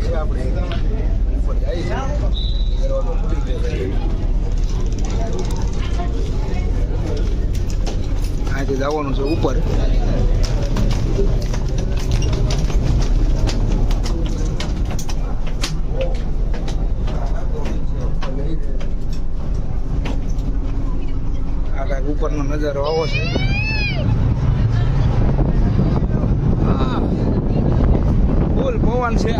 છે આપણે. ઉપર જાય છે. દરવાજો ખુલી ગયો છે. અહીંથી જવાનું છે ઉપર. ઉપરનો નજારો આવો છે. પવન છે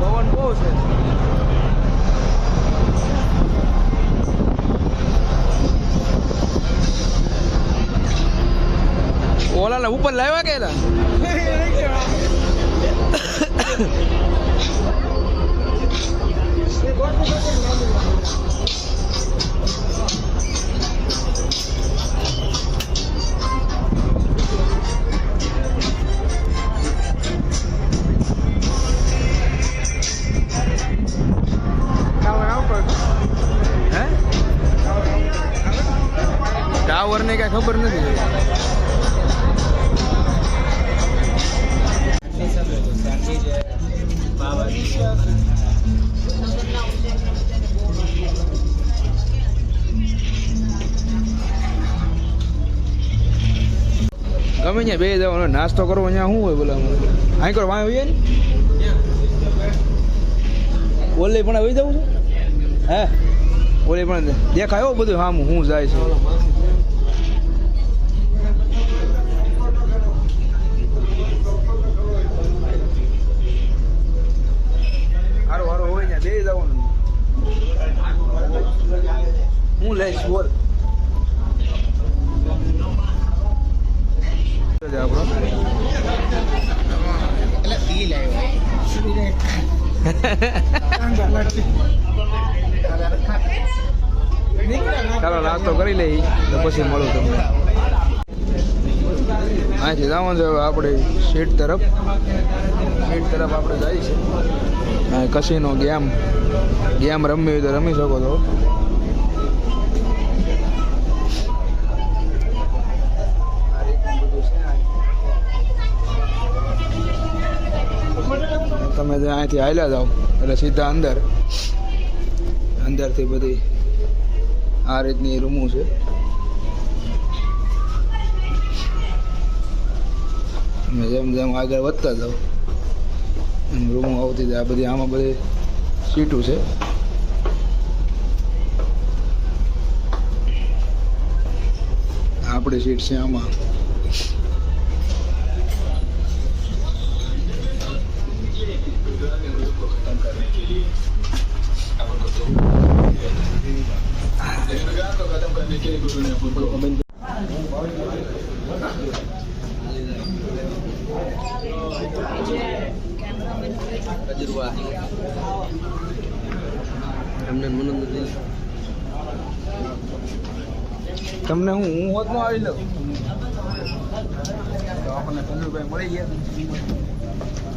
પવન બહુ છે ઓલા ઉપર લાવ્યા કે ટાવર ને કઈ ખબર નથી. ગમે અહીંયા બે જવાનો નાસ્તો કરવો અહીંયા શું હોય બોલા અહીં કરો વાંય હોય ને? ઓલે પણ આવી જવું છું? હે? ઓલે પણ દેખાય બધું હામ હું જાય છે. આપણો. ચાલો નાસ્તો કરી લઈ તો પછી મળું તમને. અહીંથી જવાનું છે હવે આપણે સીટ તરફ. સીટ તરફ આપણે જાય છે કસીનો ગેમ ગેમ રમવી હોય તો રમી શકો છો. તમે અહીંથી હાલ્યા જાઓ, એટલે સીધા અંદર. અંદરથી બધી આ રીતની રૂમો છે. તમે જેમ જેમ આગળ વધતા જાઓ, એમ રૂમો આવતી જાય. આ બધી આમાં બધી સીટું છે. આપણી સીટ છે આમાં. તમને હું હું હોત નો આવી લઉં તો આપણને પંદરભાઈ મળી ગયા ઓકે